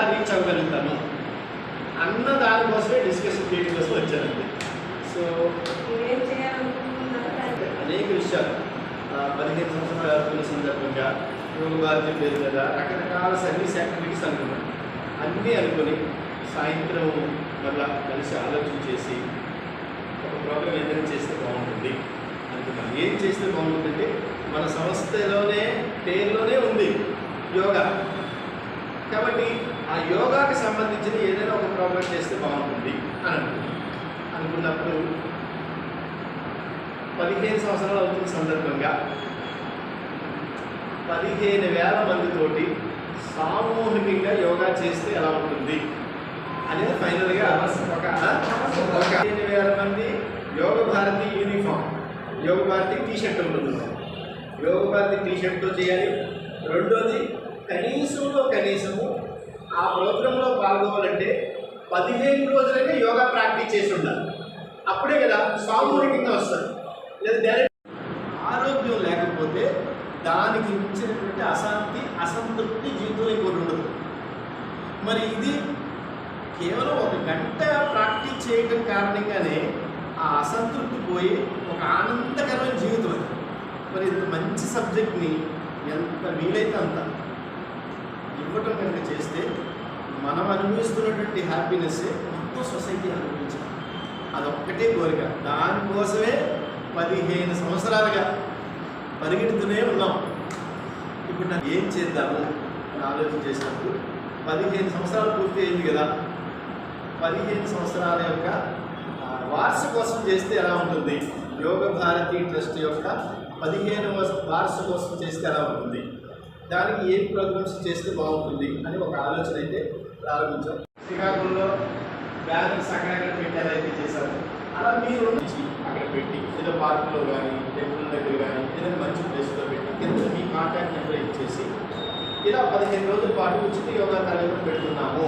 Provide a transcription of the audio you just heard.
ఎలా రీచ్ అవ్వగలుగుతాను? అన్న దానికోసమే డిస్కషన్ చేయడం కోసం వచ్చానండి. సో అనేక విషయాలు. పదిహేను సంవత్సరాల అవుతున్న సందర్భంగా యోగ భారతి పేరు మీద రకరకాల సర్వీస్ యాక్టివిటీస్ అనుకున్నాం అన్నీ అనుకుని సాయంత్రం మళ్ళా కలిసి ఆలోచన చేసి ఒక ప్రోగ్రామ్ ఏదైనా చేస్తే బాగుంటుంది అనుకున్నాం ఏం చేస్తే బాగుంటుందంటే మన సంస్థలోనే పేరులోనే ఉంది యోగా. కాబట్టి ఆ యోగాకి సంబంధించిన ఏదైనా ఒక ప్రోగ్రామ్ చేస్తే బాగుంటుంది అని అనుకున్నప్పుడు పదిహేను సంవత్సరాలు అవుతున్న సందర్భంగా పదిహేను వేల మందితోటి సామూహికంగా యోగా చేస్తే ఎలా ఉంటుంది అనేది ఫైనల్గా ఒక ఒక పదిహేను వేల మంది Yoga Bharati uniform Yoga Bharati T shirt ఉంటుంది. యోగ భారతి టీ షర్ట్తో చేయాలి. రెండోది కనీసంలో కనీసము ఆ ప్రోగ్రాంలో పాల్గొవాలంటే పదిహేను రోజులైనా యోగా ప్రాక్టీస్ చేసి ఉండాలి. అప్పుడే కదా సామూహికంగా వస్తారు. లేదా డైరెక్ట్ ఆరోగ్యం లేకపోతే దానికి ఇచ్చినటువంటి అశాంతి అసంతృప్తి జీవితంలో ఇంకోటి ఉండదు. మరి ఇది కేవలం ఒక గంట ప్రాక్టీస్ చేయడం కారణంగానే ఆ అసంతృప్తి పోయి ఒక ఆనందకరమైన జీవితం అది. మరి ఇంత మంచి సబ్జెక్ట్ని ఎంత వీలైతే అంత ఇవ్వటం కనుక చేస్తే మనం అనుభవిస్తున్నటువంటి హ్యాపీనెస్ మొత్తం సొసైటీ అనుభవించాలి అదొక్కటే కోరిక. దానికోసమే పదిహేను సంవత్సరాలుగా పరిగెడుతూనే ఉన్నాం. ఇప్పుడు నాకు ఏం చేద్దాము అని ఆలోచన చేసినప్పుడు పదిహేను సంవత్సరాలు పూర్తి అయింది కదా. పదిహేను సంవత్సరాల యొక్క ఆ, చేస్తే ఎలా ఉంటుంది? యోగ భారతి ట్రస్ట్ యొక్క పదిహేను వార్షికోత్సవం చేస్తే ఎలా ఉంటుంది? దానికి ఏ ప్రోగ్రామ్స్ చేస్తే బాగుంటుంది అని ఒక ఆలోచన అయితే ప్రారంభించాం. శ్రీకాకుళంలో బ్యాలెన్స్ అక్కడక్కడ పెట్టారైతే చేశారు. అలా మీరు నుంచి అక్కడ పెట్టి ఏదో పార్కులో కానీ టెంపుల్ దగ్గర కానీ ఏదైనా మంచి ప్లేస్లో పెట్టి కింద మీ కాంటాక్ట్ నెంబర్ ఇచ్చేసి ఇలా పదిహేను రోజుల పాటు ఉచిత యోగా తరగతులు పెడుతున్నాము.